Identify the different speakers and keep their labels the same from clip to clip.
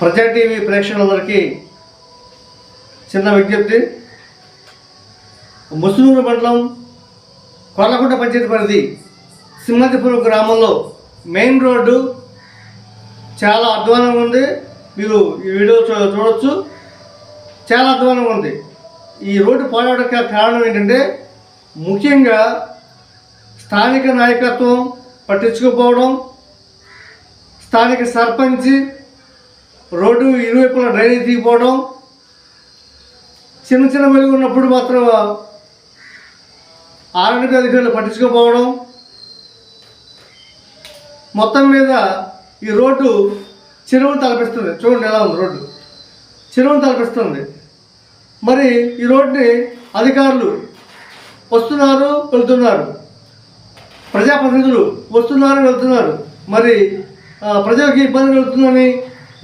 Speaker 1: ప్రజా టీవీ ప్రేక్షకులందరికీ చిన్న విజ్ఞప్తి. ముసునూరు మండలం కొర్లకుంట పంచాయతీ పరిధి సింహతిపురం గ్రామంలో మెయిన్ రోడ్డు చాలా అధ్వానంగా ఉంది. మీరు ఈ వీడియో చూ చూడవచ్చు చాలా అధ్వానంగా ఉంది. ఈ రోడ్డు పాడవడానికి కారణం ఏంటంటే ముఖ్యంగా స్థానిక నాయకత్వం పట్టించుకోకపోవడం స్థానిక సర్పంచ్ రోడ్డు ఇరువైపుల డ్రైనేజ్ తీయకపోవడం చిన్న చిన్న వెలుగు ఉన్నప్పుడు మాత్రం ఆరోగ్య అధికారులు పట్టించుకోకపోవడం మొత్తం మీద ఈ రోడ్డు చెరువును తలపిస్తుంది. చూడండి ఎలా ఉంది రోడ్డు. చెరువును తలపిస్తుంది. మరి ఈ రోడ్డుని అధికారులు వస్తున్నారు వెళ్తున్నారు. ప్రజాప్రతినిధులు వస్తున్నారు వెళ్తున్నారు. మరి ప్రజలకు ఇబ్బంది కలుగుతుందని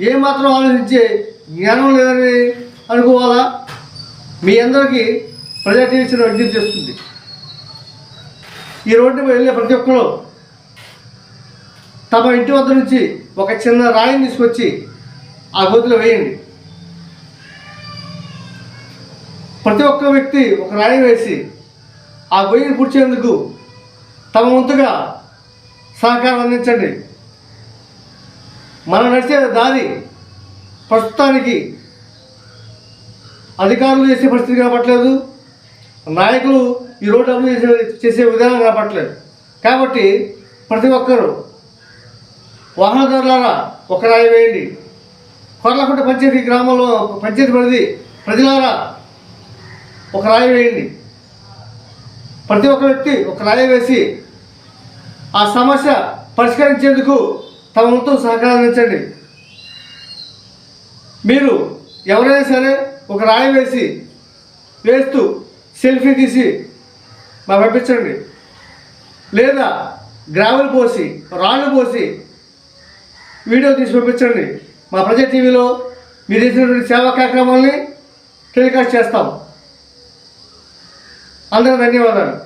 Speaker 1: ఏమాత్రం ఆలోచించే జ్ఞానం లేదని అనుకోవాలా? మీ అందరికీ ప్రజా టీవీ విజ్ఞప్తి చేస్తుంది. ఈ రోడ్డు వెళ్ళే ప్రతి ఒక్కరు తమ ఇంటి వద్ద నుంచి ఒక చిన్న రాయిని తీసుకొచ్చి ఆ గోతిలో వేయండి. ప్రతి ఒక్క వ్యక్తి ఒక రాయి వేసి ఆ గొయ్యిని పూడ్చేందుకు తమ వంతుగా సహకారం అందించండి. మనం నడిచే దారి ప్రస్తుతానికి అధికారులు చేసే పరిస్థితి కనపట్లేదు నాయకులు ఈ రోడ్డు అమలు చేసే చేసే విధానం కనపట్లేదు కాబట్టి ప్రతి ఒక్కరూ వాహనదారులారా ఒక రాయి వేయండి. కొర్లకుంట పంచాయతీ గ్రామంలో పంచాయతీ పరిధి ప్రజలారా ఒక రాయి వేయండి. ప్రతి ఒక్క వ్యక్తి ఒక రాయి వేసి ఆ సమస్య పరిష్కరించేందుకు తమ వంతు సహకరించండి. మీరు ఎవరైనా సరే ఒక రాయి వేసి వేస్తూ సెల్ఫీ తీసి మా పంపించండి. లేదా గ్రావెల్ పోసి రాళ్ళు పోసి వీడియో తీసి పంపించండి. మా ప్రజా టీవీలో మీరు చేసినటువంటి సేవా కార్యక్రమాల్ని టెలికాస్ట్ చేస్తాం. అందరూ ధన్యవాదాలు.